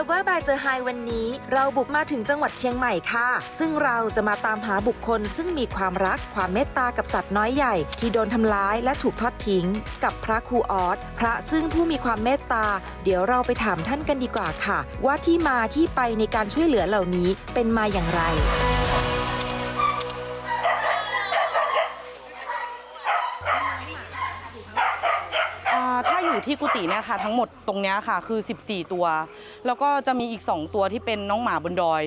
Lover by เจอไฮวันนี้ เราบุกมาถึงจังหวัดเชียงใหม่ค่ะ ซึ่งเราจะมาตามหาบุคคล ซึ่งมีความรักความเมตตากับสัตว์น้อยใหญ่ ที่โดนทำร้ายและถูกทอดทิ้ง กับพระครูออสพระซึ่งผู้มีความเมตตา เดี๋ยวเราไปถามท่านกันดีกว่าค่ะ ว่าที่มาที่ไปในการช่วยเหลือเหล่านี้เป็นมาอย่างไร ถ้าอยู่ที่กุฏิเนี่ยค่ะทั้งหมดตรงเนี้ยค่ะคือ 14 ตัว แล้วก็จะมีอีก 2 ตัวที่เป็นน้องหมาบนดอย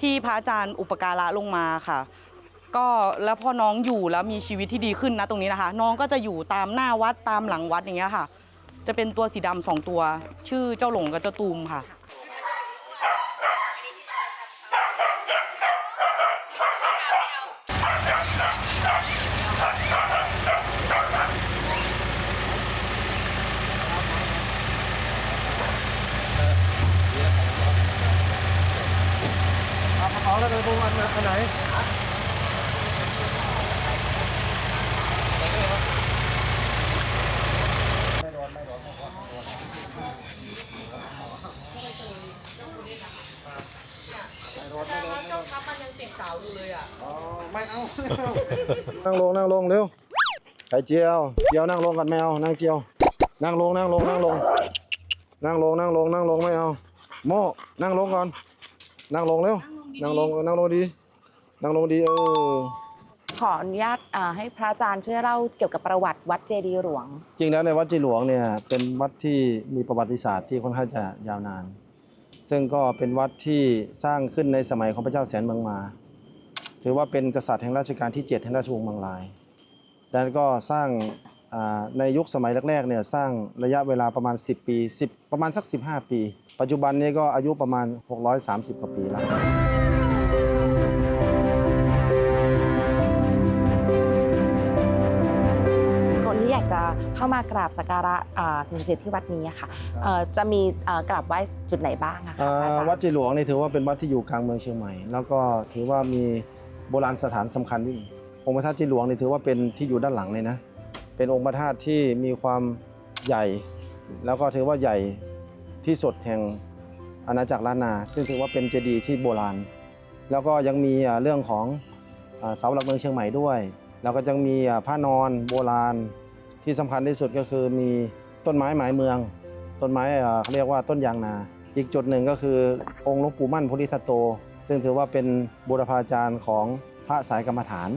ที่พระอาจารย์อุปการะลงมาค่ะ ก็แล้วพอน้องอยู่แล้วมีชีวิตที่ดีขึ้นนะตรงนี้นะคะ น้องก็จะอยู่ตามหน้าวัดตามหลังวัดอย่างเงี้ยค่ะ จะเป็นตัวสีดำสองตัว ชื่อเจ้าหลงกับเจ้าตูมค่ะ เอา กระเป๋าแล้วไปดูอันไหนอันไหนอ๋อ ไม่เอา นั่งลงนั่งลงเร็ว ไข่เจียว เจียวนั่งลงกันไม่เอานั่งเจียว นั่งลงนั่งลงนั่งลง นั่งลงนั่งลงนั่งลงไม่เอา โม่นั่งลงก่อน นั่งลงเร็ว นั่งลงนั่งลงดี นั่งลงดีเออ ขออนุญาตอ่าให้พระอาจารย์ช่วยเล่าเกี่ยวกับประวัติวัดเจดีย์หลวง จริงแล้วในวัดจีหลวงเนี่ยเป็นวัดที่มีประวัติศาสตร์ที่ค่อนข้างจะยาวนาน ซึ่งก็เป็นวัดที่สร้างขึ้นในสมัยของพระเจ้าแสนเมืองมา ถือว่าเป็นกษัตริย์แห่งรัชกาลที่ 7 แห่งราชวงศ์บางลายดังนั้นก็สร้างอ่าในยุคสมัยแรกๆเนี่ยสร้างระยะเวลาประมาณ 10 ปี 10 ประมาณสัก 15 ปี ปัจจุบันนี้ก็อายุประมาณ 630 กว่าปีแล้วากจะเข้ามากราบสักการะอ่าสิ่งศักดิ์สิทธิ์ที่วัดนี้อะค่ะเอ่อจะมีเอ่อกราบไหว้จุดไหนบ้างอะคะอ่าพระอาจารย์วัดจีหลวงนี่ถือว่าเป็นวัดที่อยู่กลางเมืองเชียงใหม่ แล้วก็ถือว่ามีโบราณสถานสำคัญที่องค์พระธาตุจีหลวงนี่ถือว่าเป็นที่อยู่ด้านหลังเลยนะ เป็นองค์พระธาตุที่มีความใหญ่ แล้วก็ถือว่าใหญ่ที่สุดแห่งอาณาจักรล้านนา ซึ่งถือว่าเป็นเจดีย์ที่โบราณ แล้วก็ยังมีอ่าเรื่องของอ่าเสาหลักเมืองเชียงใหม่ด้วย แล้วก็ยังมีอ่าผ้านอนโบราณ ที่สำคัญที่สุดก็คือมีต้นไม้หมายเมือง ต้นไม้เอ่อเขาเรียกว่าต้นยางนา อีกจุดหนึ่งก็คือองค์หลวงปู่มั่นโพธิทัตโต ซึ่งถือว่าเป็นบูรพาจารย์ของพระสายกรรมฐาน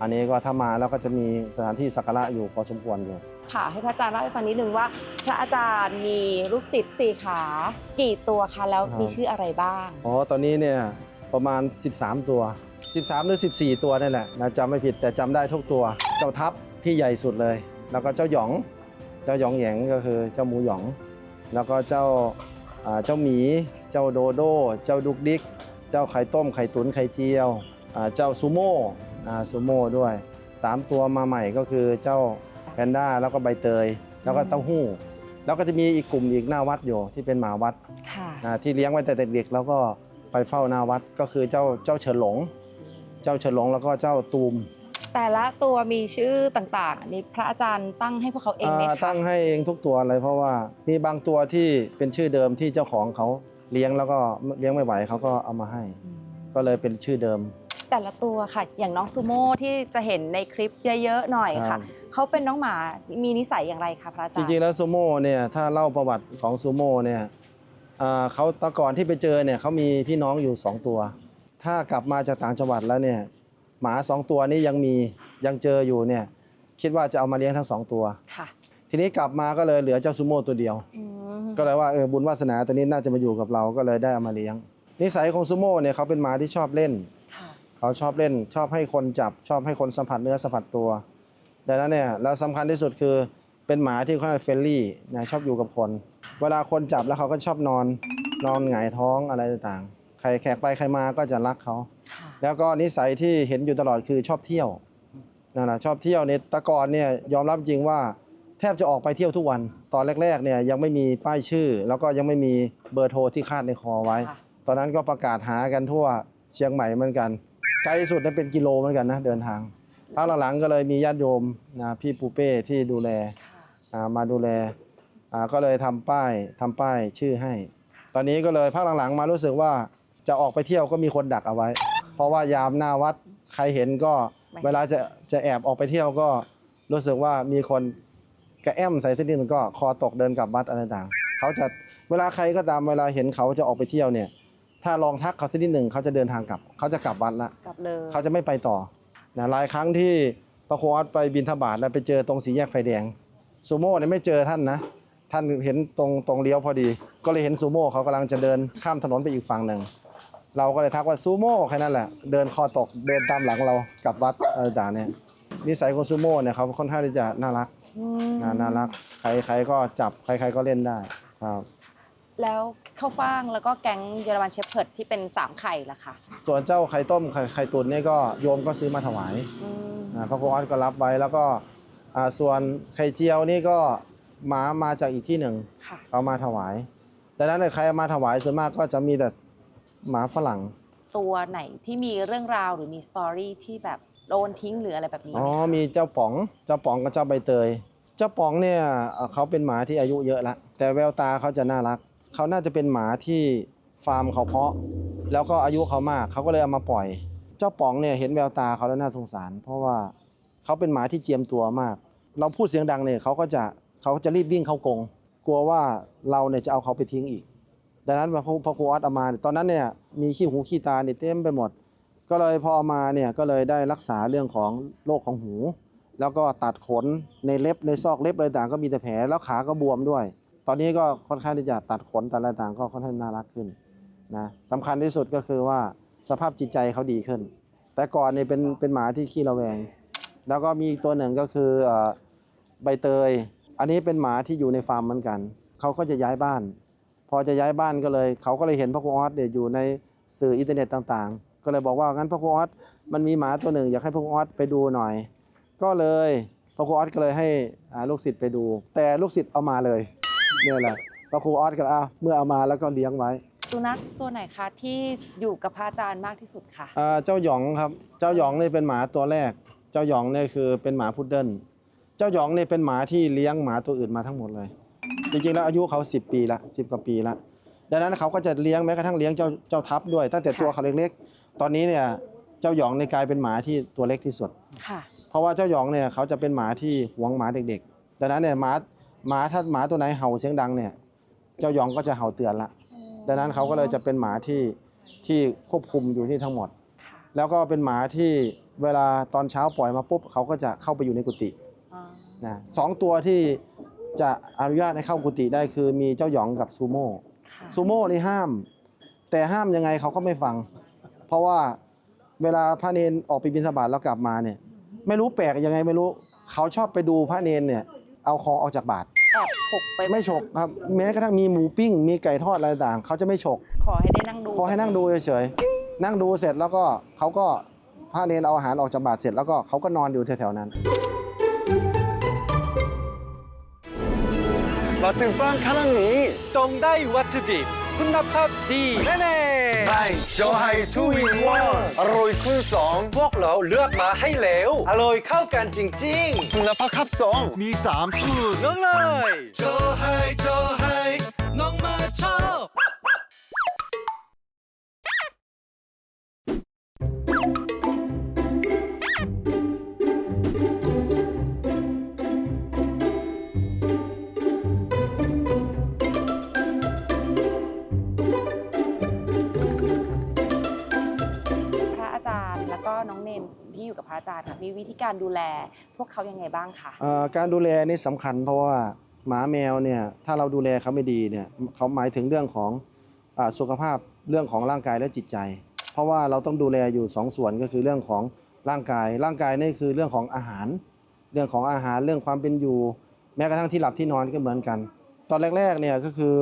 อันนี้ก็ถ้ามาแล้วก็จะมีสถานที่สักการะอยู่พอสมควรอยู่ค่ะให้พระอาจารย์เล่าให้ฟังนิดนึงว่า พระอาจารย์มีลูกศิษย์สี่ขา กี่ตัวคะแล้วครับมีชื่ออะไรบ้างอ๋อตอนนี้เนี่ยประมาณ 13 ตัว 13 หรือ 14 ตัวนี่แหละนะจำไม่ผิดแต่จำได้ทุกตัว เจ้าทัพที่ใหญ่สุดเลย แล้วก็เจ้าหยอง เจ้าหยองแหยงก็คือเจ้าหมูหยอง แล้วก็เจ้าอ่าเจ้าหมี เจ้าโดโด เจ้าดุกดิก เจ้าไข่ต้มไข่ตุ๋นไข่เจียวอ่าเจ้าซูโม่อ่าซูโม่ด้วย 3 ตัวมาใหม่ก็คือเจ้าแพนด้าแล้วก็ใบเตย แล้วก็เต้าหู้ แล้วก็จะมีอีกกลุ่มอีกหน้าวัดอยู่ที่เป็นหมาวัดค่ะนะที่เลี้ยงไว้แต่เด็กๆแล้วก็ไปเฝ้าหนาวัดก็คือเจ้าเจ้าเฉินหลง เจ้าเฉินหลงแล้วก็เจ้าตูม แต่ละตัวมีชื่อต่างๆอันนี้พระอาจารย์ตั้งให้พวกเขาเองไหมอ่าคะตั้งให้เองทุกตัวเลยเพราะว่ามีบางตัวที่เป็นชื่อเดิมที่เจ้าของเขาเลี้ยงแล้วก็เลี้ยงไม่ไหวเขาก็เอามาให้อืมก็เลยเป็นชื่อเดิม แต่ละตัวค่ะ อย่างน้องซูโม่ที่จะเห็นในคลิปเยอะๆหน่อยครัค่ะบเขาเป็นน้องหมามีนิสัยอย่างไรคะพระอาจจารย์ริงๆแล้วซูโม่เนี่ยถ้าเล่าประวัติของซูโม่เนี่ยอ่าเขาตะก่อนที่ไปเจอเนี่ยเขามีพี่น้องอยู่สองตัว ถ้ากลับมาจากต่างจังหวัดแล้วเนี่ย หมาสองตัวนี้ยังมียังเจออยู่เนี่ยคิดว่าจะเอามาเลี้ยงทั้งสองตัว ค่ะ ทีนี้กลับมาก็เลยเหลือเจ้าซูโม่ตัวเดียว อืมก็เลยว่าเออบุญวาสนาตัวนี้น่าจะมาอยู่กับเราก็เลยได้เอามาเลี้ยง นิสัยของซูโม่เนี่ยเขาเป็นหมาที่ชอบเล่น ค่ะ เขาชอบเล่น ชอบให้คนจับชอบให้คนสัมผัสเนื้อสัมผัสตัวดังนั้นเนี่ยแล้วสำคัญที่สุดคือเป็นหมาที่ค่อนข้างเฟรนลี่นะชอบอยู่กับคน เวลาคนจับแล้วเขาก็ชอบนอน นอนหงายท้องอะไรต่างๆ ใครแขกไปใครมาก็จะรักเขา ค่ะ แล้วก็นิสัยที่เห็นอยู่ตลอดคือชอบเที่ยวนั่นแหละชอบเที่ยวเนี่ยแตะกอนเนี่ยยอมรับจริงว่าแทบจะออกไปเที่ยวทุกวัน ตอนแรกๆเนี่ยยังไม่มีป้ายชื่อ แล้วก็ยังไม่มีเบอร์โทรที่คาดในคอไว้ค่ะตอนนั้นก็ประกาศหากันทั่วเชียงใหม่เหมือนกันไกลสุดเนี่ยเป็นกิโลเหมือนกันนะเดินทางพักหลังๆก็เลยมีญาติโยมนะพี่ปูเป้ที่ดูแลค่ะอ่ามาดูแลอ่าก็เลยทำป้ายทำป้ายชื่อให้ ตอนนี้ก็เลยภาคหลังๆ มารู้สึกว่าจะออกไปเที่ยวก็มีคนดักเอาไว้เพ ราะว่ายามหน้าวัดใครเห็นก็ไม่เวลาจะจะแอบออกไปเที่ยวก็รู้สึกว่ามีคนกระแอมใส่เส้นดินก็คอตกเดินกลับวัดอะไรต่างเขาจะเวลาใครก็ตามเวลาเห็นเขาจะออกไปเที่ยวเนี่ย ถ้าลองทักเขาสักนิดหนึ่งเขาจะเดินทางกลับ เขาจะกลับวัดละกลับเลยเขาจะไม่ไปต่อนะหลายครั้งที่พระโควัดไปบินทบาทแล้วไปเจอตรงสีแยกไฟแดงซูโม่เนี่ยไม่เจอท่านนะ ท่านเห็นตรงตรงเลี้ยวพอดี ก็เลยเห็นซูโม่เขากำลังจะเดินข้ามถนนไปอีกฝั่งหนึ่ง เราก็เลยทักว่าซูโม่แค่นั้นแหละ เดินคอตกเดินตามหลังเรากลับวัดอะไรต่างๆเนี่ยนิสัยของซูโม่เนี่ยเขาค่อนข้างที่จะน่ารักอืมนะน่ารัก ใครใครก็จับใครใครก็เล่นได้ครับแล้วข้าวฟ่างแล้วก็แก๊งเยอรมันเชฟเพิร์ดที่เป็นสามไข่ล่ะค่ะ ส่วนเจ้าไข่ต้มไข่ไข่ตุ๋นเนี่ยก็โยมก็ซื้อมาถวายอืมอ่าพระโควัดก็รับไว้แล้วก็อ่าส่วนไข่เจียวนี่ก็หมามาจากอีกที่หนึ่งค่ะเอามาถวายดังนั้นเนี่ยใครเอามาถวายส่วนมากก็จะมีแต่ หมาฝรั่ง ตัวไหนที่มีเรื่องราวหรือมีสตอรี่ที่แบบโดนทิ้งหรืออะไรแบบนี้ไหอ๋อมคะมีเจ้าป๋อง เจ้าป๋องกับเจ้าใบเตย เจ้าป๋องเนี่ยเอ่อเขาเป็นหมาที่อายุเยอะแล้ว แต่แววตาเขาจะน่ารัก เขาน่าจะเป็นหมาที่ฟาร์มเขาเพาะ แล้วก็อายุเขามาก เขาก็เลยเอามาปล่อย เจ้าป๋องเนี่ยเห็นแววตาเขาแล้วน่าสงสาร เพราะว่าเขาเป็นหมาที่เจียมตัวมาก เราพูดเสียงดังเนี่ยเขาก็จะเขาจะรีบวิ่งเข้ากรง กลัวว่าเราเนี่ยจะเอาเขาไปทิ้งอีก ดังนั้นพอพอครูออสเอามาตอนนั้นเนี่ยมีขี้หูขี้ตาเนี่ยเต็มไปหมด ก็เลยพอเอามาเนี่ยก็เลยได้รักษาเรื่องของโรคของหู แล้วก็ตัดขนในเล็บในซอกเล็บอะไรต่างก็มีแต่แผลแล้วขาก็บวมด้วย ตอนนี้ก็ค่อนข้างที่จะตัดขนตัดอะไรต่างก็ค่อนข้างน่ารักขึ้นนะสำคัญที่สุดก็คือว่าสภาพจิตใจเขาดีขึ้น แต่ก่อนเนี่ยเป็นเป็นหมาที่ขี้ระแวง แล้วก็มีตัวหนึ่งก็คือใบเตย อันนี้เป็นหมาที่อยู่ในฟาร์มเหมือนกัน เขาก็จะย้ายบ้าน พอจะย้ายบ้านก็เลยเขาก็เลยเห็นพระครูออสเนี่ยอยู่ในสื่ออินเทอร์เน็ตต่างๆ ก็เลยบอกว่างั้นพระครูออสมันมีหมาตัวหนึ่งอยากให้พระครูออสไปดูหน่อย ก็เลยพระครูออสก็เลยให้อ่าลูกศิษย์ไปดู แต่ลูกศิษย์เอามาเลยเนี่ยแหละพระครูออสก็เลยอะเมื่อเอามาแล้วก็เลี้ยงไว้สุนัขตัวไหนคะที่อยู่กับพระอาจารย์มากที่สุดค่ะอ่าเจ้าหยองครับเจ้าหยองนี่เป็นหมาตัวแรก เจ้าหยองเนี่ยคือเป็นหมาพุดเดิ้ลเจ้าหยองนี่เป็นหมาที่เลี้ยงหมาตัวอื่นมาทั้งหมดเลย จริงๆแล้วอายุเขา10 ปีละ10กว่าปีละดังนั้นเขาก็จะเลี้ยงแม้กระทั่งเลี้ยงเจ้าเจ้าทับด้วย ตั้งแต่ตัวเขาเล็กๆ ตอนนี้เนี่ยเจ้าหยองในยกลายเป็นหมาที่ตัวเล็กที่สุด ค่ะ เพราะว่าเจ้าหยองเนี่ยเขาจะเป็นหมาที่หวงหมาเด็กๆ ดังนั้นเนี่ยหมาหมาถ้าหมาตัวไหนเห่าเสียงดังเนี่ยเจ้าหยองก็จะเห่าเตือนละ ดังนั้นเขาก็เลยจะเป็นหมาที่ที่ควบคุมอยู่ที่ทั้งหมด ค่ะแล้วก็เป็นหมาที่เวลาตอนเช้าปล่อยมาปุ๊บเขาก็จะเข้าไปอยู่ในกุฏิอ๋อนะสองตัวที่ จะอนุญาตให้เข้ากุฏิได้คือมีเจ้าหยองกับซูโม่ค่ะซูโม่นี่ห้าม แต่ห้ามยังไงเขาก็ไม่ฟัง เพราะว่าเวลาพระเนนออกไปบิณฑบาตแล้วกลับมาเนี่ย ไม่รู้แปลกยังไงไม่รู้เขาชอบไปดูพระเนนเนี่ย เอาของออกจากบาตรแอบฉกไปไม่ฉกครับ แม้กระทั่งมีหมูปิ้ง มีไก่ทอดอะไรต่างเขาจะไม่ฉก ขอให้ได้นั่งดูขอให้นั่งดูเฉยๆนั่งดูเสร็จแล้วก็เขาก็พระเนนเอาอาหารออกจากบาตรเสร็จแล้วก็เขาก็นอนอยู่แถวๆนั้น มาถึงบ้านครั้งนี้ต้องได้วัตถุดิบคุณภาพดีแน่ได้โจไฮทูอินวันอร่อยคูณสองๆพวกเราเลือกมาให้แล้ว อร่อยเข้ากันจริงคุณภาพครับสองมีสามสูตรๆน้องเลยโจไฮโจไฮน้องมาชอบ น้องเนนที่อยู่กับพระอาจารย์ค่ะมีวิธีการดูแลพวกเขายังไงบ้างคะเอ่อการดูแลนี่สำคัญเพราะว่าหมาแมวเนี่ยถ้าเราดูแลเขาไม่ดีเนี่ยเขาหมายถึงเรื่องของอาสุขภาพเรื่องของร่างกายและจิตใจ เพราะว่าเราต้องดูแลอยู่สองส่วนก็คือเรื่องของร่างกาย ร่างกายนี่คือเรื่องของอาหาร เรื่องของอาหารเรื่องความเป็นอยู่ แม้กระทั่งที่หลับที่นอนก็เหมือนกัน ตอนแรกๆเนี่ยก็คือ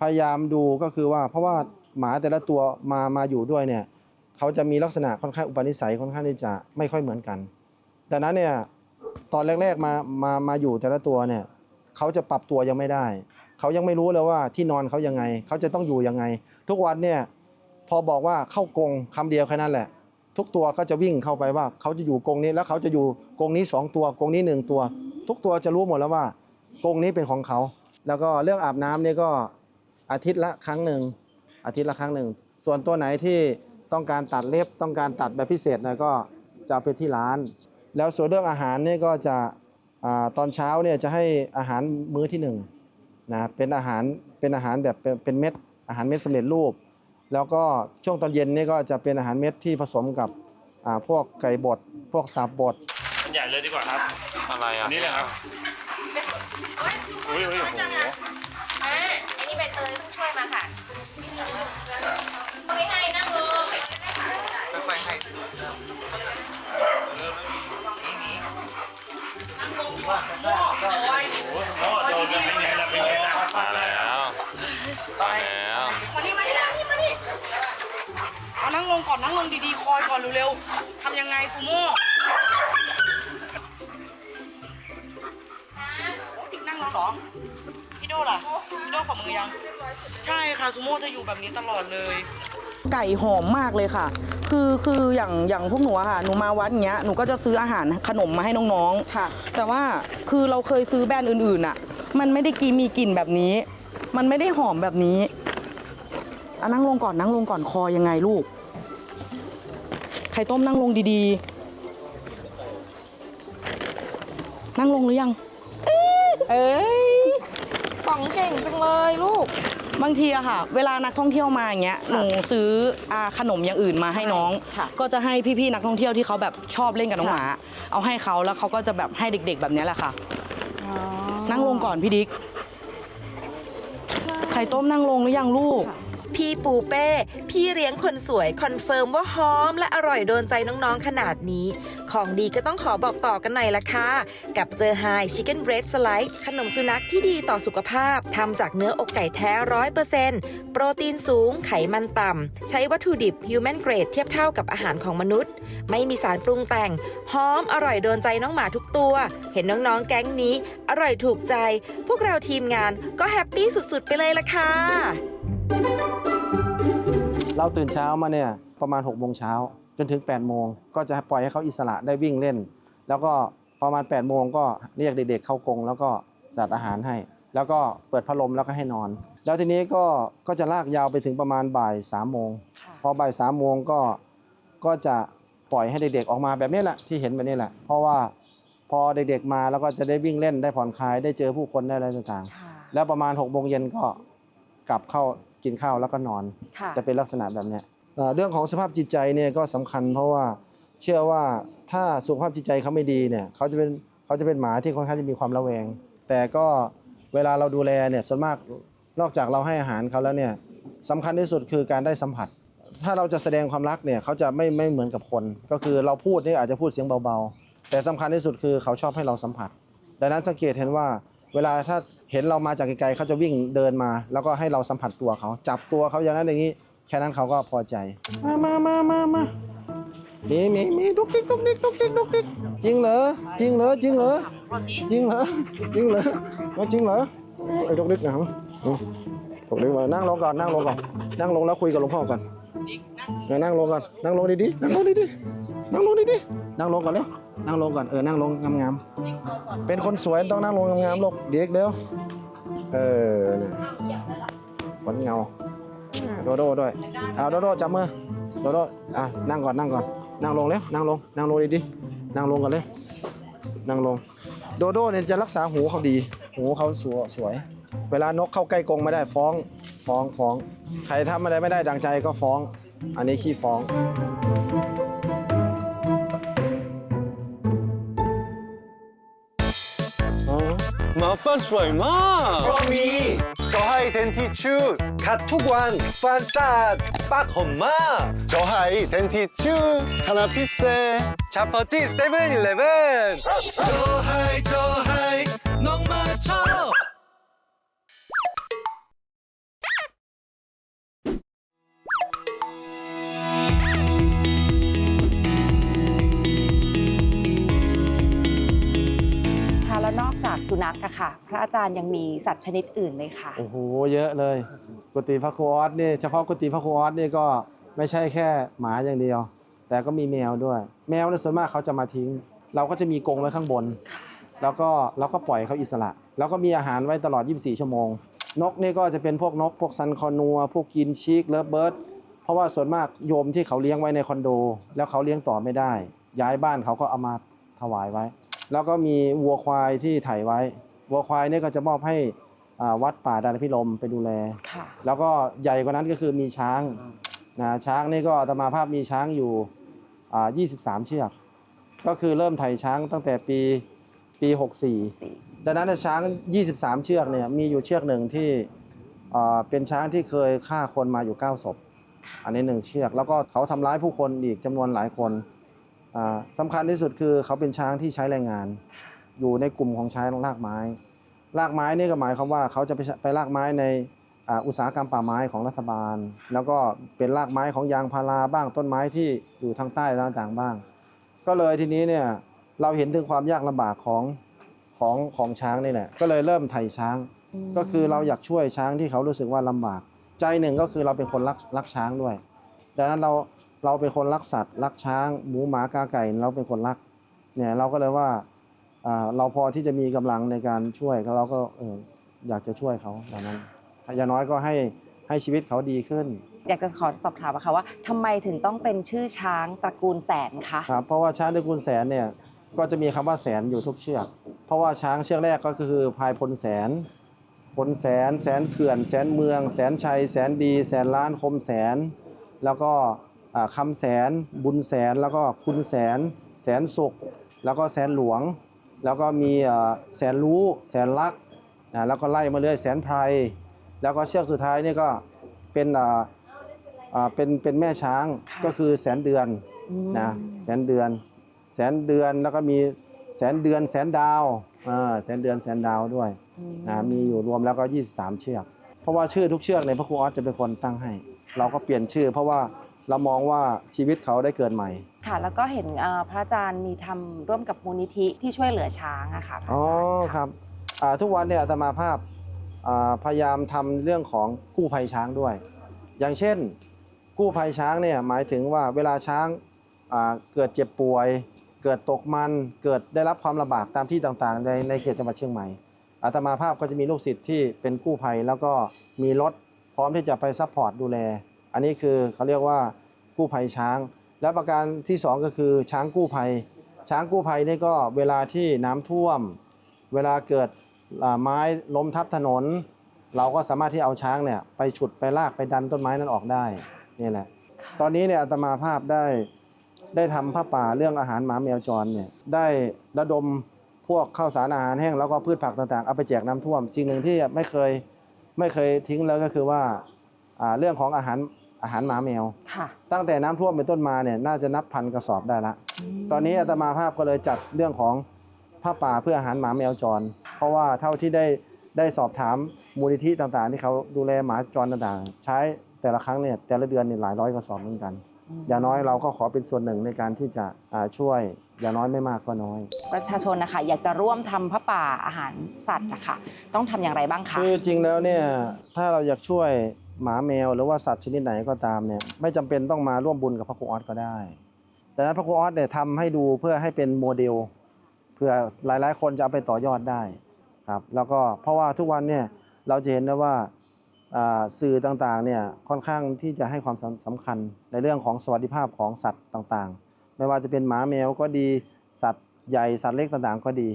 พยายามดูก็คือว่าเพราะว่าหมาแต่ละตัวมามาอยู่ด้วยเนี่ย เขาจะมีลักษณะค่อนข้างอุปนิสัยค่อนข้างที่จะไม่ค่อยเหมือนกันดังนั้นเนี่ยตอนแรกๆมามามาอยู่แต่ละตัวเนี่ยเขาจะปรับตัวยังไม่ได้ เขายังไม่รู้เลยว่าที่นอนเขายังไง เขาจะต้องอยู่ยังไง ทุกวันเนี่ยพอบอกว่าเข้ากรงคำเดียวแค่นั้นแหละ ทุกตัวก็จะวิ่งเข้าไปว่าเขาจะอยู่กรงนี้แล้วเขาจะอยู่กรงนี้สองตัวกรงนี้หนึ่งตัว ทุกตัวจะรู้หมดแล้วว่ากรงนี้เป็นของเขา แล้วก็เรื่องอาบน้ำเนี่ยก็อาทิตย์ละครั้งหนึ่งอาทิตย์ละครั้งหนึ่งส่วนตัวไหนที่ ต้องการตัดเล็บต้องการตัดแบบพิเศษนะก็จะเอาไปที่ร้าน แล้วส่วนเรื่องอาหารเนี่ยก็จะอาตอนเช้าเนี่ยจะให้อาหารมื้อที่หนึ่งนะเป็นอาหารเป็นอาหารแบบเป็นเป็นเม็ดอาหารเม็ดสำเร็จรูป แล้วก็ช่วงตอนเย็นนี่ก็จะเป็นอาหารเม็ดที่ผสมกับอ่าพวกไก่บดพวกตับบดใหญ่เลยดีกว่าครับอะไรอะนี่เลยครับอุ้ยอุ้ยโอ้โหอ่าอันนี้ใบเตยเพิ่งช่วยมาค่ะ ให้โอ้โหโดนกันเป็นไงล่ะเป็นไงล่ะมาแล้วมาแล้วมานี่มานี่มานี่เอานั่งลงก่อนนั่งลงดีๆ คอยก่อนเร็วๆทำยังไงซูโม่ติ๊กนั่งลงเหรอพี่โดล่ะพี่โดขอมือยัง ใช่ค่ะซูโม่จะอยู่แบบนี้ตลอดเลย ไก่หอมมากเลยค่ะ คือคืออย่างอย่างพวกหนูอะค่ะ หนูมาวัดอย่างเงี้ย หนูก็จะซื้ออาหารขนมมาให้น้องๆ ค่ะ แต่ว่าคือเราเคยซื้อแบรนด์อื่นๆอะมันไม่ได้กีมีกลิ่นแบบนี้ มันไม่ได้หอมแบบนี้อะนั่งลงก่อนนั่งลงก่อนคอยังไงลูก ไข่ต้มนั่งลงดีๆ นั่งลงหรือยัง เอ้ยป๋องเก่งจังเลยลูก บางทีอะค่ะ เวลานักท่องเที่ยวมาอย่างเงี้ยหนูซื้ออาขนมอย่างอื่นมาให้น้อง ค่ะ ก็จะให้พี่ๆนักท่องเที่ยวที่เขาแบบชอบเล่นกับน้องหมา เอาให้เขาแล้วเขาก็จะแบบให้เด็ก ๆ แบบเนี้ยแหละค่ะนั่งลงก่อนพี่ดิ๊กไข่ต้มนั่งลงหรือยังลูก พี่ปูเป้ พี่เลี้ยงคนสวยคอนเฟิร์มว่าหอมและอร่อยโดนใจน้องๆขนาดนี้ ของดีก็ต้องขอบอกต่อกันหน่อยละค่ะ กับเจอไฮชิคเก้นเบรดสไลด์ขนมสุนัขที่ดีต่อสุขภาพทำจากเนื้ออกไก่แท้ร้อยเปอร์เซ็นต์โปรตีนสูงไขมันต่ำ ใช้วัตถุดิบฮิวแมนเกรดเทียบเท่ากับอาหารของมนุษย์ ไม่มีสารปรุงแต่ง หอมอร่อยโดนใจน้องหมาทุกตัว เห็นน้องๆแก๊งนี้ อร่อยถูกใจ พวกเราทีมงานก็แฮปปี้สุดๆ ไปเลยละค่ะเราตื่นเช้ามาเนี่ยประมาณ6กโมงเช้า จนถึง8ปดโมงก็จะปล่อยให้เขาอิสระได้วิ่งเล่น แล้วก็ประมาณ8ปดโมงก็เรียกเด็กๆเข้ากรงแล้วก็จัดอาหารให้ แล้วก็เปิดพัดลมแล้วก็ให้นอน แล้วทีนี้ก็ก็จะลากยาวไปถึงประมาณบ่ายสามโมงพอบ่ายสามโมงก็ก็จะปล่อยให้เด็กๆออกมาแบบนี้แหละที่เห็นแบบนี้แหละ เพราะว่าพอเด็กๆมาแล้วก็จะได้วิ่งเล่นได้ผ่อนคลายได้เจอผู้คนได้อะไรต่างๆ แล้วประมาณ6กโมงเย็นก็กลับเข้ากินข้าวแล้วก็นอนค่ะจะเป็นลักษณะแบบเนี้ย เรื่องของสภาพจิตใจเนี่ยก็สำคัญ เพราะว่าเชื่อว่าถ้าสุขภาพจิตใจเขาไม่ดีเนี่ยเขาจะเป็นเขาจะเป็นหมาที่ค่อนข้างจะมีความระแวง แต่ก็เวลาเราดูแลเนี่ยส่วนมากนอกจากเราให้อาหารเขาแล้วเนี่ยสำคัญที่สุดคือการได้สัมผัส ถ้าเราจะแสดงความรักเนี่ยเขาจะไม่ไม่เหมือนกับคน ก็คือเราพูดนี่อาจจะพูดเสียงเบาๆ แต่สำคัญที่สุดคือเขาชอบให้เราสัมผัส ดังนั้นสังเกตเห็นว่าเวลาถ้าเห็นเรามาจากไกลๆเขาจะวิ่งเดินมา แล้วก็ให้เราสัมผัสตัวเขาจับตัวเขาอย่างนั้นอย่างนี้ แค่นั้นเขาก็พอใจ มามามามามามีมีมีดุกดิกดุกดิกดุกดิกดุกดิกจริงเหรอจริงเหรอจริงเหรอจริงเหรอจริงเหรอเอาจริงเหรอไอ้ดุกดิกนะครับอืมดุกดิกมานั่งลงก่อนนั่งลงก่อนนั่งลงแล้วคุยกับหลวงพ่อก่อนเออนั่งลงก่อนนั่งลงดีๆนั่งลงดีๆนั่งลงดีๆนั่งลงก่อนเลยนั่งลงก่อนเออนั่งลงงามๆเป็นคนสวยต้องนั่งลงงามๆลูกเด็กเดี๋ยวเออเนี่ยขนเงา โดโดด้วยเอาโดโดจับมือโดโดอะนั่งก่อนนั่งก่อนนั่งลงแล้วนั่งลงนั่งลงดีดีนั่งลงกันเลยนั่งลง โดโดเนี่ยจะรักษาหูเขาดี หูเขาสวยสวย เวลานกเข้าใกล้กรงไม่ได้ฟ้องฟ้องฟ้อง ใครทำอะไรไม่ได้ดังใจก็ฟ้อง อันนี้ขี้ฟ้อง หมาฟันสวยมากเพราะมีโชไฮเดนทิชูดขัดทุกวันฟันสะอาดปากหอมมากโช นัขอะค่ะ พระอาจารย์ยังมีสัตว์ชนิดอื่นไหมคะโอ้โหเยอะเลยกุฏิพระครูออสนี่เฉพาะกุฏิพระครูออสนี่ก็ไม่ใช่แค่หมาอย่างเดียว แต่ก็มีแมวด้วย แมวเนี่ยส่วนมากเขาจะมาทิ้ง เราก็จะมีกรงไว้ข้างบน แล้วก็เราก็ปล่อยเขาอิสระ แล้วก็มีอาหารไว้ตลอด 24 ชั่วโมง นกนี่ก็จะเป็นพวกนก พวกซันคอนัว พวกกินชีกเลิฟเบิร์ดเพราะว่าส่วนมากโยมที่เขาเลี้ยงไว้ในคอนโด แล้วเขาเลี้ยงต่อไม่ได้ ย้ายบ้านเขาก็เอามาถวายไว้ แล้วก็มีวัวควายที่ไถ่ไว้ วัวควายนี่ก็จะมอบให้อ่าวัดป่าดานพิรมไปดูแลค่ะแล้วก็ใหญ่กว่านั้นก็คือมีช้างนะช้างนี่ก็อาตมาภาพมีช้างอยู่อ่า23 เชือก ก็คือเริ่มไถ่ช้างตั้งแต่ปีปี 64 ดังนั้นเนยช้าง 23 เชือกเนี่ยมีอยู่เชือกหนึ่งที่อ่าเป็นช้างที่เคยฆ่าคนมาอยู่ 9 ศพ อันนี้หนึ่งเชือก แล้วก็เขาทำร้ายผู้คนอีกจำนวนหลายคนอ่า สำคัญที่สุดคือเขาเป็นช้างที่ใช้แรงงาน อยู่ในกลุ่มของใช้ลากไม้ลากไม้นี่ก็หมายความว่าเขาจะไปไปลากไม้ในอ่าอุตสาหกรรมป่าไม้ของรัฐบาล แล้วก็เป็นลากไม้ของยางพาราบ้างต้นไม้ที่อยู่ทางใต้ต่างๆบ้าง ก็เลยทีนี้เนี่ยเราเห็นถึงความยากลำบากของของของช้างนี่แหละก็เลยเริ่มไถ่ช้าง ก็คือเราอยากช่วยช้างที่เขารู้สึกว่าลำบาก ใจหนึ่งก็คือเราเป็นคนรักรักช้างด้วยดังนั้นเรา เราเป็นคนรักสัตว์รักช้าง หมูหมากาไก่เราเป็นคนรักเนี่ยเราก็เลยว่าอ่าเราพอที่จะมีกำลังในการช่วยเราก็เอออยากจะช่วยเขาดังนั้นอย่างน้อยก็ให้ให้ชีวิตเขาดีขึ้น อยากจะขอสอบถามอะค่ะว่าทำไมถึงต้องเป็นชื่อช้างตระกูลแสนคะครับเพราะว่าช้างตระกูลแสนเนี่ยก็จะมีคำว่าแสนอยู่ทุกเชือก เพราะว่าช้างเชือกแรกก็คือพายพลแสนพลแสน แสนเขื่อน แสนเมือง แสนชัย แสนดี แสนล้านคมแสน แล้วก็อ่า คำแสน บุญแสน แล้วก็คุณแสน แสนสุข แล้วก็แสนหลวง แล้วก็มีอ่าแสนรู้ แสนรักอ่าแล้วก็ไล่มาเรื่อยแสนไพรแล้วก็เชือกสุดท้ายนี่ก็เป็นอ่าอ่าเป็นเป็นแม่ช้างก็คือแสนเดือนอืมนะแสนเดือน แสนเดือนแล้วก็มีแสนเดือนแสนดาวอ่าแสนเดือนแสนดาวด้วยอืมนะมีอยู่รวมแล้วก็ 23 เชือก เพราะว่าชื่อทุกเชือกในยพระครูออสจะเป็นคนตั้งให้ เราก็เปลี่ยนชื่อ เพราะว่า เรามองว่าชีวิตเขาได้เกิดใหม่ ค่ะ แล้วก็เห็นเอ่อพระอาจารย์มีทำร่วมกับมูลนิธิที่ช่วยเหลือช้างอะค่ะพระอ๋ออาจารย์ครับอ่าทุกวันเนี่ยอาตมาภาพอ่าพยายามทำเรื่องของกู้ภัยช้างด้วย อย่างเช่น กู้ภัยช้างเนี่ยหมายถึงว่าเวลาช้างอ่าเกิดเจ็บป่วย เกิดตกมันเกิดได้รับความลำบากตามที่ต่างๆ ในในเขตจังหวัดเชียงใหม่อาตมาภาพก็จะมีลูกศิษย์ที่เป็นกู้ภัยแล้วก็มีรถพร้อมที่จะไปซัพพอร์ตดูแล อันนี้คือเขาเรียกว่า กู้ภัยช้าง และประการที่สองก็คือช้างกู้ภัย ช้างกู้ภัยนี่ก็เวลาที่น้ำท่วม เวลาเกิดไม้ล้มทับถนน เราก็สามารถที่เอาช้างเนี่ยไปฉุดไปลากไปดันต้นไม้นั้นออกได้นี่แหละตอนนี้เนี่ยอาตมาภาพได้ได้ทำผ้าป่าเรื่องอาหารหมาแมวจรเนี่ยได้ระดมพวกข้าวสารอาหารแห้งแล้วก็พืชผักต่างๆเอาไปแจกน้ำท่วม สิ่งหนึ่งที่ไม่เคยไม่เคยทิ้งเลยก็คือว่าเรื่องของอาหาร อาหารหมาแมว ค่ะตั้งแต่น้ำท่วมเป็นต้นมาเนี่ยน่าจะนับพันกระสอบได้ละ ตอนนี้อาตมาภาพก็เลยจัดเรื่องของผ้าป่าเพื่ออาหารหมาแมวจร เพราะว่าเท่าที่ได้ได้สอบถามมูลนิธิต่างๆ ที่เขาดูแลหมาจรต่างๆ ใช้แต่ละครั้งเนี่ยแต่ละเดือนเนี่ยหลายร้อยกระสอบเหมือนกัน อย่างน้อยเราก็ขอเป็นส่วนหนึ่งในการที่จะอ่าช่วย อย่างน้อยไม่มากก็น้อย ประชาชนนะคะอยากจะร่วมทำพระป่าอาหารสัตว์นะคะต้องทำอย่างไรบ้างคะ คือจริงแล้วเนี่ยถ้าเราอยากช่วย หมาแมวหรือว่าสัตว์ชนิดไหนก็ตามเนี่ยไม่จำเป็นต้องมาร่วมบุญกับพระครูออสก็ได้ แต่นั้นพระครูออสเนี่ยทำให้ดูเพื่อให้เป็นโมเดลเพื่อหลายๆ คนจะเอาไปต่อยอดได้ครับแล้วก็เพราะว่าทุกวันเนี่ยเราจะเห็นนะว่าสื่อต่างๆเนี่ยค่อนข้างที่จะให้ความสำสำคัญในเรื่องของสวัสดิภาพของสัตว์ต่างๆ ไม่ว่าจะเป็นหมาแมวก็ดีสัตว์ใหญ่สัตว์เล็กต่างๆ ก็ดี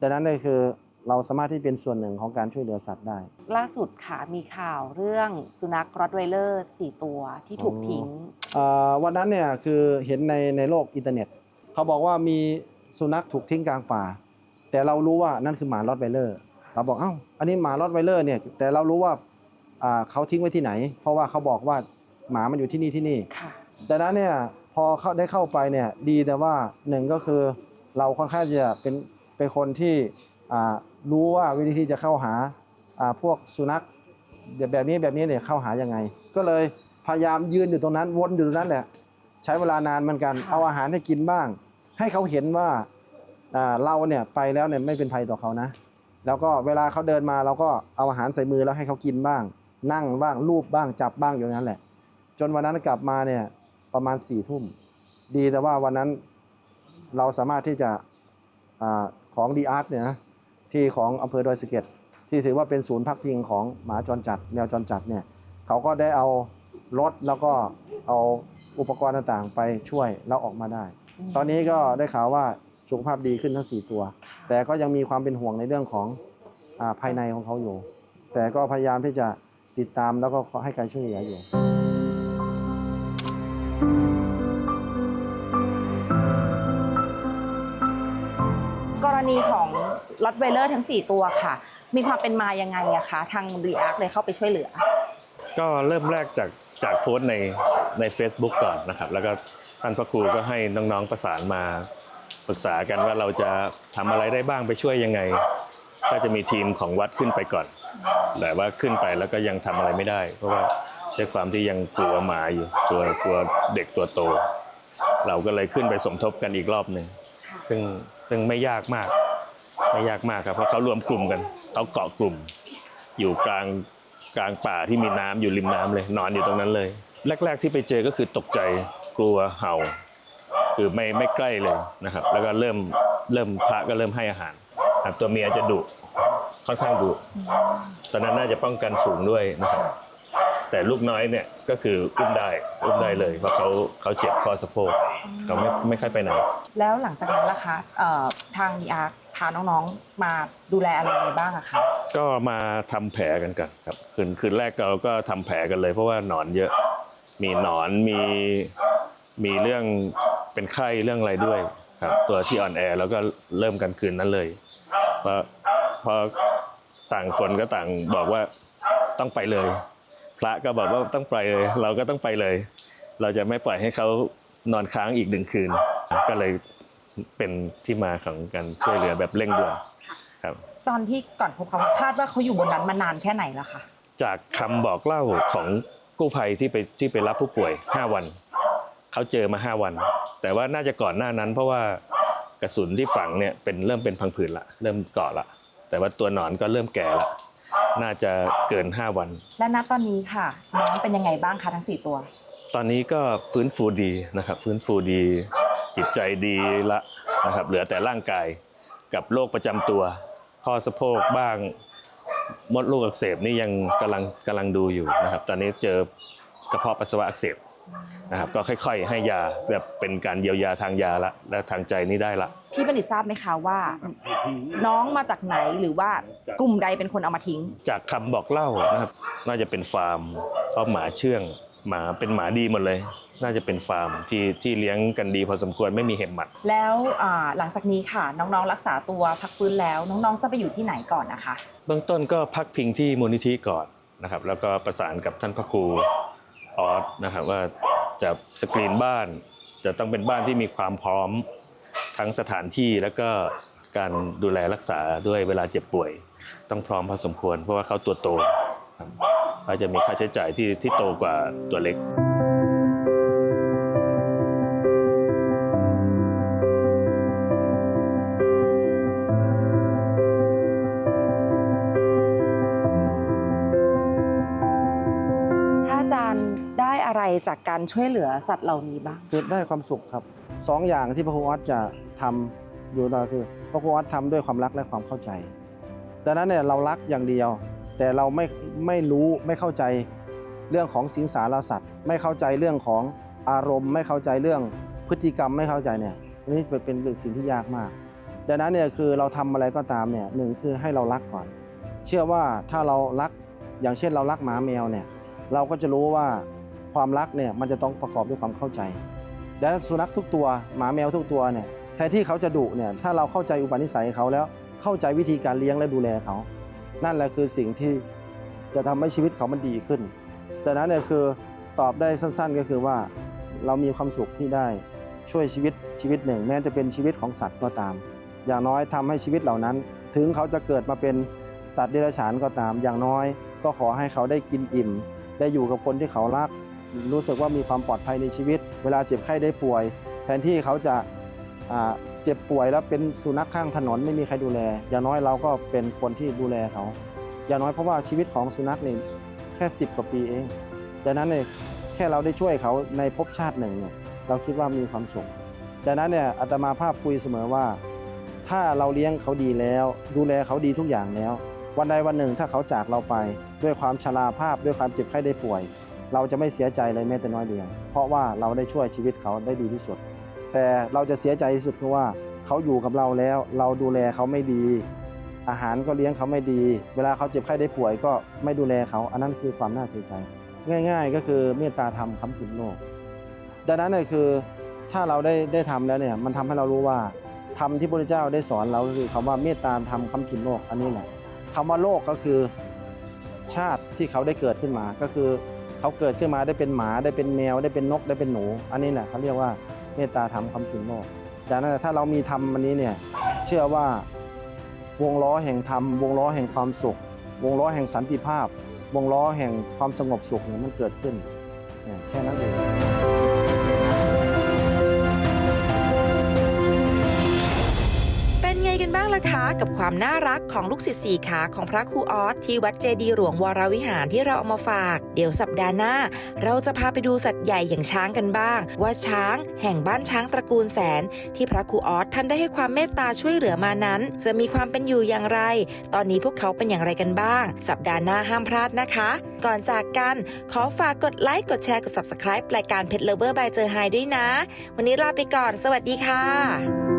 ดังนั้นก็คือ เราสามารถที่เป็นส่วนหนึ่งของการช่วยเหลือสัตว์ได้ ล่าสุดค่ะมีข่าวเรื่องสุนัขรอตไวเลอร์สี่ตัวที่ถูกทิ้งเอ่อวันนั้นเนี่ยคือเห็นในในโลกอินเทอร์เน็ต เขาบอกว่ามีสุนัขถูกทิ้งกลางป่า แต่เรารู้ว่านั่นคือหมาลอตไวเลอร์ เราบอกเอ้าอันนี้หมาลอตไวเลอร์เนี่ยแต่เรารู้ว่าอ่าเขาทิ้งไว้ที่ไหน เพราะว่าเขาบอกว่าหมามันอยู่ที่นี่ที่นี่ค่ะดังนั้นเนี่ยพอเข้าได้เข้าไปเนี่ยดีแต่ว่าหนึ่งก็คือเราค่อนข้างจะเป็นเป็นคนที่อ่า รู้ว่าวิธีที่จะเข้าหาอ่าพวกสุนัขแบบนี้แบบนี้เนี่ยเข้าหายังไง ก็เลยพยายามยืนอยู่ตรงนั้นวนอยู่ตรงนั้นแหละใช้เวลานานเหมือนกันค่ะเอาอาหารให้กินบ้าง ให้เขาเห็นว่าอ่าเราเนี่ยไปแล้วเนี่ยไม่เป็นภัยต่อเขานะ แล้วก็เวลาเขาเดินมาเราก็เอาอาหารใส่มือแล้วให้เขากินบ้าง นั่งบ้างลูบบ้างจับบ้างอยู่อย่างนั้นแหละ จนวันนั้นกลับมาเนี่ยประมาณสี่ทุ่มดีแต่ว่าวันนั้นเราสามารถที่จะอาของดีอาร์ตเนี่ยนะ ที่ของอำเภอดอยสะเก็ดที่ถือว่าเป็นศูนย์พักพิงของหมาจรจัดแมวจรจัดเนี่ยเขาก็ได้เอารถแล้วก็เอาอุปกรณ์ต่างๆ ไปช่วยแล้วออกมาได้ ตอนนี้ก็ได้ข่าวว่าสุขภาพดีขึ้นทั้ง 4 ตัว แต่ก็ยังมีความเป็นห่วงในเรื่องของอภายในของเขาอยู่ แต่ก็พยายามที่จะติดตามแล้วก็ให้การช่วยเหลืออยู่ ณีของลอตเวเลอร์ทั้ง 4 ตัวค่ะ มีความเป็นมายังไงอะคะทางรีอาร์เลยเข้าไปช่วยเหลือ ก็เริ่มแรกจากจากโพสต์ในใน Facebook ก่อนนะครับ แล้วก็ท่านพระครูก็ให้น้องๆประสานมาปรึกษากันว่าเราจะทำอะไรได้บ้างไปช่วยยังไง ก็จะมีทีมของวัดขึ้นไปก่อน แต่ว่าขึ้นไปแล้วก็ยังทำอะไรไม่ได้ เพราะว่าด้วยความที่ยังกลัวหมาอยู่กลัวกลัวเด็กตัวโต เราก็เลยขึ้นไปสมทบกันอีกรอบหนึ่ง ซึ่งซึ่งไม่ยากมาก ไม่ยากมากครับเพราะเขารวมกลุ่มกันเขาเกาะกลุ่ม อยู่กลางกลางป่าที่มีน้ำอยู่ริมน้ำเลย นอนอยู่ตรงนั้นเลย แรก ๆ ที่ไปเจอก็คือตกใจกลัวเห่า คือไม่ไม่ใกล้เลยนะครับ แล้วก็เริ่มเริ่มพระก็เริ่มให้อาหารครับตัวเมียจะดุค่อนข้างดุตอนนั้นน่าจะป้องกันสูงด้วยนะครับ แต่ลูกน้อยเนี่ยก็คืออุ้มได้อุ้มได้เลยเพราะเขาเขาเจ็บคอสะโพกเขาไม่ไม่ค่อยไปไหน แล้วหลังจากนั้นล่ะคะเอ่อทางรีอาร์พาน้องๆมาดูแลอะไรยังไงบ้างอะคะก็มาทำแผลกันก่อนครับคืนคืนแรกเราก็ทำแผลกันเลย เพราะว่าหนอนเยอะ มีหนอนมีมีเรื่องเป็นไข้เรื่องอะไรด้วยครับ ตัวที่อ่อนแอแล้วก็เริ่มกันคืนนั้นเลยเพราะเพราะต่างคนก็ต่างบอกว่าต้องไปเลย พระก็บอกว่าต้องไปเลย เราก็ต้องไปเลย เราจะไม่ปล่อยให้เขานอนค้างอีกหนึ่งคืน ก็เลยเป็นที่มาของการช่วยเหลือแบบเร่งด่วนครับ ตอนที่ก่อนพบเขาคาดว่าเขาอยู่บนนั้นมานานแค่ไหนแล้วคะจากคำบอกเล่าของกู้ภัยที่ไปที่ไปรับผู้ป่วย 5 วันเขาเจอมา 5 วัน แต่ว่าน่าจะก่อนหน้านั้น เพราะว่ากระสุนที่ฝังเนี่ยเป็นเริ่มเป็นพังผืดละเริ่มเกาะละแต่ว่าตัวหนอนก็เริ่มแก่ละ น่าจะเกิน 5 วัน และณตอนนี้ค่ะน้องเป็นยังไงบ้างคะทั้ง 4 ตัว ตอนนี้ก็ฟื้นฟูดีนะครับฟื้นฟูดี จิตใจดีละนะครับเหลือแต่ร่างกายกับโรคประจำตัว ข้อสะโพกบ้างมดลูกอักเสบนี่ยังกำลังกำลังดูอยู่นะครับ ตอนนี้เจอกระเพาะปัสสาวะอักเสบ นะครับก็ค่อย ๆ ให้ยาแบบเป็นการเยียวยาทางยาละและทางใจนี่ได้ละ พี่บัณฑิตทราบไหมคะว่า น้องมาจากไหนหรือว่ากลุ่มใดเป็นคนเอามาทิ้ง จากคำบอกเล่านะครับน่าจะเป็นฟาร์มเพราะหมาเชื่องหมาเป็นหมาดีหมดเลย น่าจะเป็นฟาร์มที่ที่เลี้ยงกันดีพอสมควรไม่มีเห็บหมัด แล้วอ่าหลังจากนี้ค่ะ น้องๆ รักษาตัวพักฟื้นแล้ว น้องๆ จะไปอยู่ที่ไหนก่อนนะคะ เบื้องต้นก็พักพิงที่มูลนิธิก่อนนะครับแล้วก็ประสานกับท่านพระครู ออสนะครับว่าจะสกรีนบ้าน จะต้องเป็นบ้านที่มีความพร้อมทั้งสถานที่แล้วก็การดูแลรักษาด้วยเวลาเจ็บป่วย ต้องพร้อมพอสมควร เพราะว่าเขาตัวโตครับเขาจะมีค่าใช้จ่ายที่ที่โตกว่าตัวเล็ก จากการช่วยเหลือสัตว์เหล่านี้บ้าง คือได้ความสุขครับสองอย่างที่พระครูออสจะทำอยู่ก็คือพระครูออสทำด้วยความรักและความเข้าใจดังนั้นเนี่ยเรารักอย่างเดียว แต่เราไม่ไม่รู้ไม่เข้าใจเรื่องของสิงสารสัตว์ ไม่เข้าใจเรื่องของอารมณ์ ไม่เข้าใจเรื่องพฤติกรรมไม่เข้าใจเนี่ยอันนี่เป็นเป็นสิ่งที่ยากมากดังนั้นเนี่ยคือเราทำอะไรก็ตามเนี่ยหนึ่งคือให้เรารักก่อน เชื่อว่าถ้าเรารักอย่างเช่นเรารักหมาแมวเนี่ยเราก็จะรู้ว่า ความรักเนี่ยมันจะต้องประกอบด้วยความเข้าใจ และสุนัขทุกตัวหมาแมวทุกตัวเนี่ยแทนที่เขาจะดุเนี่ยถ้าเราเข้าใจอุปนิสัยเขาแล้วเข้าใจวิธีการเลี้ยงและดูแลเขา นั่นแหละคือสิ่งที่จะทำให้ชีวิตเขามันดีขึ้นดังนั้นเนี่ยคือตอบได้สั้นๆ ก็คือว่าเรามีความสุขที่ได้ช่วยชีวิตชีวิตหนึ่ง แม้จะเป็นชีวิตของสัตว์ก็ตาม อย่างน้อยทำให้ชีวิตเหล่านั้น ถึงเขาจะเกิดมาเป็นสัตว์เดรัจฉานก็ตาม อย่างน้อยก็ขอให้เขาได้กินอิ่ม ได้อยู่กับคนที่เขารัก รู้สึกว่ามีความปลอดภัยในชีวิต เวลาเจ็บไข้ได้ป่วย แทนที่เขาจะเจ็บป่วยแล้วเป็นสุนัขข้างถนนไม่มีใครดูแล อย่างน้อยเราก็เป็นคนที่ดูแลเขา อย่างน้อยเพราะว่าชีวิตของสุนัขนี่แค่สิบกว่าปีเองดังนั้นเนี่ยแค่เราได้ช่วยเขาในภพชาติหนึ่งเนี่ยเราคิดว่ามีความสุขดังนั้นเนี่ยอาตมาภาพคุยเสมอว่า ถ้าเราเลี้ยงเขาดีแล้ว ดูแลเขาดีทุกอย่างแล้ว วันใดวันหนึ่งถ้าเขาจากเราไป ด้วยความชราภาพด้วยความเจ็บไข้ได้ป่วย เราจะไม่เสียใจเลยแม้แต่น้อยเดียว เพราะว่าเราได้ช่วยชีวิตเขาได้ดีที่สุด แต่เราจะเสียใจที่สุดคือว่าเขาอยู่กับเราแล้ว เราดูแลเขาไม่ดี อาหารก็เลี้ยงเขาไม่ดี เวลาเขาเจ็บไข้ได้ป่วยก็ไม่ดูแลเขาอันนั้นคือความน่าเสียใจ ง่าย ๆ ก็คือเมตตาธรรมคำถึงโลกดังนั้นเนี่ยคือถ้าเราได้ได้ทำแล้วเนี่ยมันทำให้เรารู้ว่าธรรมที่พระเจ้าได้สอนเราก็คือคำว่าเมตตาธรรมคำถึงโลกอันนี้แหละคำว่าโลกก็คือชาติที่เขาได้เกิดขึ้นมาก็คือ เขาเกิดขึ้นมาได้เป็นหมาได้เป็นแมวได้เป็นนกได้เป็นหนู อันนี้แหละเขาเรียกว่าเมตตาธรรมคำถึงโลกดังนั้นถ้าเรามีธรรมอันนี้เนี่ยเชื่อว่าวงล้อแห่งธรรม วงล้อแห่งความสุข วงล้อแห่งสันติภาพ วงล้อแห่งความสงบสุขเนี่ยมันเกิดขึ้นแค่นั้นเอง กันบ้างล่ะคะกับความน่ารักของลูกศิษย์สี่ขาของพระครูออสที่วัดเจดีหลวงวรวิหารที่เราเอามาฝาก เดี๋ยวสัปดาห์หน้า เราจะพาไปดูสัตว์ใหญ่อย่างช้างกันบ้าง ว่าช้างแห่งบ้านช้างตระกูลแสน ที่พระครูออสท่านได้ให้ความเมตตาช่วยเหลือมานั้น จะมีความเป็นอยู่อย่างไร ตอนนี้พวกเขาเป็นอย่างไรกันบ้าง สัปดาห์หน้าห้ามพลาดนะคะ ก่อนจากกันขอฝากกดไลค์กดแชร์กด subscribe รายการเพชรเลเวอร์บายเจอไฮด้วยนะ วันนี้ลาไปก่อน สวัสดีค่ะ